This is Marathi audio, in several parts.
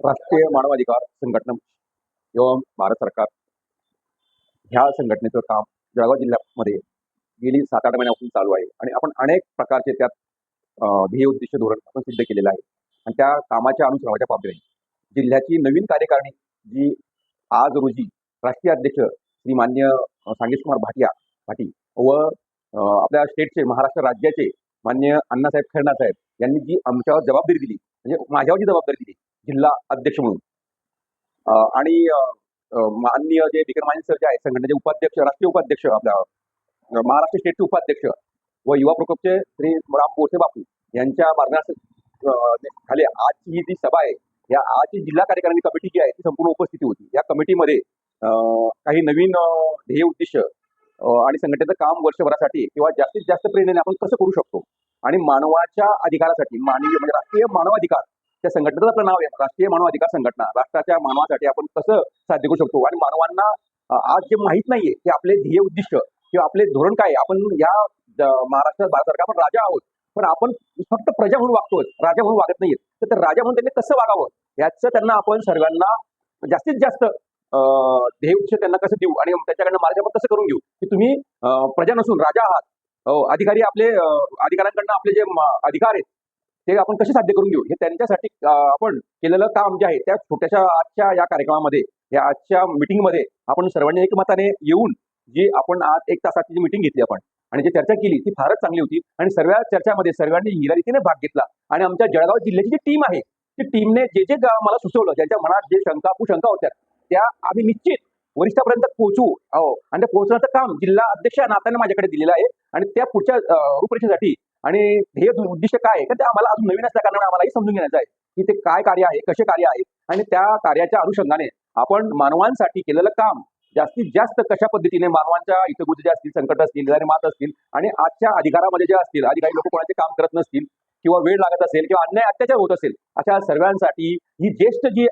राष्ट्रीय मानवाधिकार संघटना एवं भारत सरकार. ह्या संघटनेचं काम जळगाव जिल्ह्यामध्ये गेली सात आठ महिन्यापासून चालू आहे आणि आपण अनेक प्रकारचे त्यात ध्येय उद्दिष्ट धोरण आपण सिद्ध केलेलं आहे. आणि त्या कामाच्या अनुसरणाच्या पातळीने जिल्ह्याची नवीन कार्यकारिणी जी आज रोजी राष्ट्रीय अध्यक्ष श्री मान्य सांगेश कुमार भाटिया भाटी व आपल्या स्टेटचे महाराष्ट्र राज्याचे मान्य अण्णासाहेब खैरनार साहेब यांनी जी आमच्यावर जबाबदारी दिली म्हणजे माझ्यावर जी जबाबदारी दिली जिल्हा अध्यक्ष म्हणून. आणि माननीय जे विक्रमानी सर जे आहेत संघटनेचे उपाध्यक्ष राष्ट्रीय उपाध्यक्ष आपल्या महाराष्ट्र स्टेटचे उपाध्यक्ष व युवा प्रकोपचे श्री राम बोसे बापू यांच्या मार्गदर्शन खाली आजची ही जी सभा आहे या आजची जिल्हा कार्यकारिणी कमिटी जी आहे ती संपूर्ण उपस्थिती होती. या कमिटीमध्ये काही नवीन ध्येय उद्दिष्ट आणि संघटनेचं काम वर्षभरासाठी किंवा जास्तीत जास्त प्रेरणेने आपण कसं करू शकतो? आणि मानवाच्या अधिकारासाठी मानवीय म्हणजे राष्ट्रीय मानवाधिकार त्या संघटनेचं आपलं नाव आहे. राष्ट्रीय मानवाधिकार संघटना राष्ट्राच्या मानवासाठी आपण कसं साध्य करू शकतो? आणि मानवांना आज जे माहीत नाहीये की आपले ध्येय उद्दिष्ट किंवा आपले धोरण काय आहे. आपण या महाराष्ट्रात भारत सरकार आपण राजा आहोत. पण आपण फक्त प्रजा म्हणून वागतोय राजा म्हणून वागत नाहीये. तर राजा म्हणून त्यांनी कसं वागावं? याचं त्यांना आपण सर्वांना जास्तीत जास्त अं, ध्येय त्यांना कसं देऊ? आणि त्याच्याकडनं मार्गदर्शन कसं करून घेऊ? की तुम्ही प्रजा नसून राजा आहात. अधिकारी आपले अधिकाऱ्यांकडनं आपले जे अधिकार आहेत ते आपण कसे साध्य करून घेऊ? हे त्यांच्यासाठी आपण केलेलं काम जे आहे त्या छोट्याशा आजच्या या कार्यक्रमामध्ये या आजच्या मिटिंगमध्ये आपण सर्वांनी एकमताने येऊन जी आपण आज एक तासाची जी मीटिंग घेतली आपण आणि जी चर्चा केली ती फारच चांगली होती. आणि सर्व चर्चामध्ये सर्वांनी हिरारीतीने भाग घेतला. आणि आमच्या जळगाव जिल्ह्याची जी टीम आहे ती टीमने जे जे मला सुचवलं ज्यांच्या मनात जे शंका कुशंका होत्या त्या आम्ही निश्चित वरिष्ठापर्यंत पोहोचू. अहो आणि त्या पोहोचण्याचं काम जिल्हा अध्यक्ष या नात्याने माझ्याकडे दिलेलं आहे. आणि त्या पुढच्या रूपरेषेसाठी आणि हे उद्दिष्ट काय आहे का ते आम्हाला अजून नवीन असल्या कारणाने आम्हालाही समजून घेण्याचं आहे की ते काय कार्य आहे कसे कार्य आहे. आणि त्या कार्याच्या अनुषंगाने आपण मानवांसाठी केलेलं काम जास्तीत जास्त कशा पद्धतीने मानवांच्या हितगुज जे असतील संकट असतील मात असतील आणि आजच्या अधिकारामध्ये जे असतील अधिकारी लोक कोणाचे काम करत नसतील किंवा वेळ लागत असेल किंवा अन्याय अत्याचार होत असेल अशा सर्वांसाठी ही ज्येष्ठ जी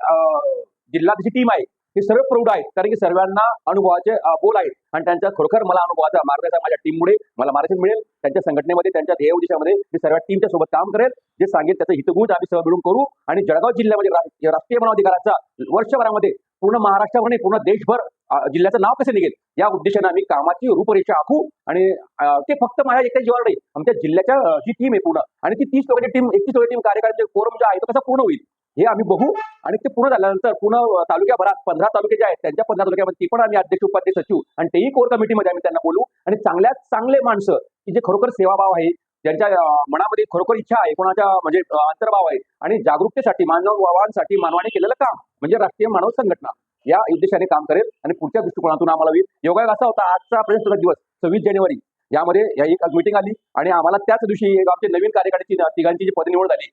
जिल्हा टीम आहे हे सर्व प्रौढ आहेत. कारण की सर्वांना अनुभवाचे बोल आहेत. आणि त्यांच्या खरोखर मला अनुभवाचा मार्गाचा माझ्या टीममुळे मला मार्गदर्शन मिळेल. त्यांच्या संघटनेमध्ये त्यांच्या ध्येय उद्देशामध्ये मी सर्व टीमच्या सोबत काम करेल. जे सांगेल त्याचं हितगुज आम्ही सर्व मिळून करू. आणि जळगाव जिल्ह्यामध्ये राष्ट्रीय मानवाधिकाराचा वर्षभरामध्ये पूर्ण महाराष्ट्रावर नाही पूर्ण देशभर जिल्ह्याचं नाव कसं निघेल? या उद्देशाने आम्ही कामाची रूपरेषा आखू. आणि ते फक्त माझ्या एकट्या जीवावर नाही आमच्या जिल्ह्याच्या जी टीम आहे पूर्ण. आणि ती तीस लोकांची टीम एकतीस लोकांची टीम कार्यकारिणी फोरम जो आहे तो कसा पूर्ण होईल? हे आम्ही बघू. आणि ते पूर्ण झाल्यानंतर पूर्ण तालुक्याभरात पंधरा तालुके जे आहेत त्यांच्या पंधरा तालुक्यामध्ये ती पण आम्ही अध्यक्ष उपाध्यक्ष सचिव आणि तेही कोर कमिटीमध्ये आम्ही त्यांना बोलू. आणि चांगल्यात चांगले माणसं की जे खरोखर सेवाभाव आहे ज्यांच्या मनामध्ये खरोखर इच्छा आहे कोणाच्या म्हणजे अंतर्भाव आहे आणि जागरूकतेसाठी मानवांसाठी मानवाने केलेलं काम म्हणजे राष्ट्रीय मानव संघटना या उद्देशाने काम करेल. आणि पुढच्या दृष्टिकोनातून आम्हाला होईल योगायोग असा होता आजचा प्रजासत्ताक दिवस सव्वीस जानेवारी. यामध्ये या एक मीटिंग आली आणि आम्हाला त्याच दिवशी आमचे नवीन कार्यकारीची तिघांची जी पदनिवड झाली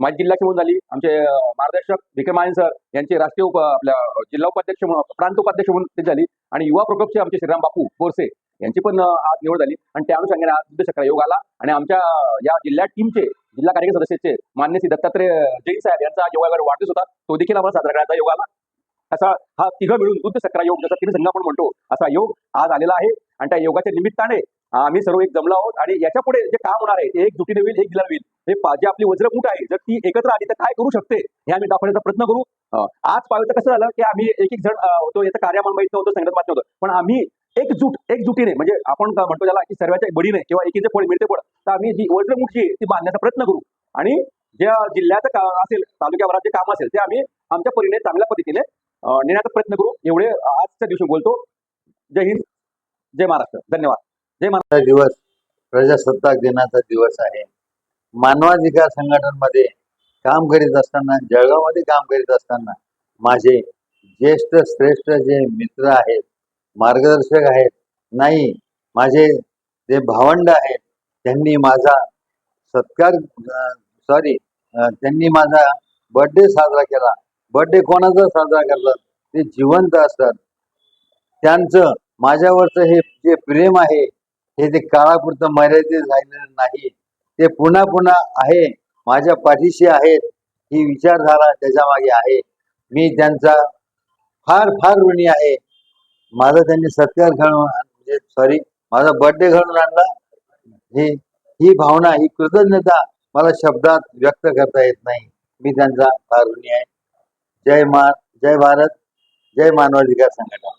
माझी जिल्ह्याची म्हणून झाली आमचे मार्गदर्शक मार्गदर्शक विक्रमायन सर यांचे राष्ट्रीय उप आपल्या जिल्हा उपाध्यक्ष म्हणून प्रांत उपाध्यक्ष म्हणून ते झाली आणि युवा प्रकोपचे आमचे श्रीराम बापू बोरसे यांची पण आज निवड झाली. आणि त्या अनुषंगाने आज उद्देश योग आला आणि आमच्या या जिल्हा टीमचे जिल्हा कार्यक्रम सदस्याचे मान्य श्री दत्तात्रय जैन साहेब यांचा योगावर वाढदिवस होता तो देखील आम्हाला साजरा करायचा योग आला. असा हा तिघं मिळून दुध सक्रा योग जसा तिने आपण म्हणतो असा योग आज आलेला आहे. आणि त्या योगाच्या निमित्ताने आम्ही सर्व एक जमलो आहोत. आणि याच्यापुढे जे काम होणार आहे ते एक जुटीने होईल एक दिला होईल हे जे आपली वज्रकूट आहे जर ती एकत्र आली तर काय करू शकते हे आम्ही दाखवण्याचा प्रयत्न करू. आज पाहिलं तर कसं झालं की आम्ही एक एक जण होतो याचं कार्य आम्हाला माहीत नव्हतं संघटन माहीत नव्हतं. पण आम्ही एकजूट एकजुटीने म्हणजे आपण म्हणतो त्याला की सर्वांच्या बडीने किंवा एकीचे फळ मिळते फळ तर आम्ही जी वज्रमुठी आहे ती बांधण्याचा प्रयत्न करू. आणि ज्या जिल्ह्याचं असेल तालुक्याभरात जे काम असेल ते आम्ही आमच्या परीने चांगल्या पद्धतीने नेण्याचा प्रयत्न करू. एवढे आजच्या दिवशी बोलतो. जय हिंद जय महाराष्ट्र. धन्यवाद. जय महाराष्ट्र. दिवस प्रजासत्ताक दिनाचा दिवस आहे. मानवाधिकार संघटनमध्ये काम करीत असताना जळगावमध्ये काम करीत असताना माझे ज्येष्ठ श्रेष्ठ जे मित्र आहेत मार्गदर्शक आहेत नाही माझे जे भावंड आहेत त्यांनी माझा सत्कार सॉरी त्यांनी माझा बर्थडे साजरा केला. बर्थडे कोणाचा साजरा करतात? ते जिवंत असतात. त्यांचं माझ्यावरचं हे जे प्रेम आहे हे ते काळापुरतं मर्यादित राहिलेलं नाही. ते पुन्हा पुन्हा आहे माझ्या पाठीशी आहेत ही विचारधारा त्याच्यामागे आहे. मी त्यांचा फार फार ऋणी आहे. माझा त्यांनी सत्कार घडवून म्हणजे सॉरी माझा बर्थडे घडवून आणला. ही ही भावना ही कृतज्ञता मला शब्दात व्यक्त करता येत नाही. मी त्यांचा फार ऋणी आहे. जय मा जय भारत जय मानवाधिकार संघटना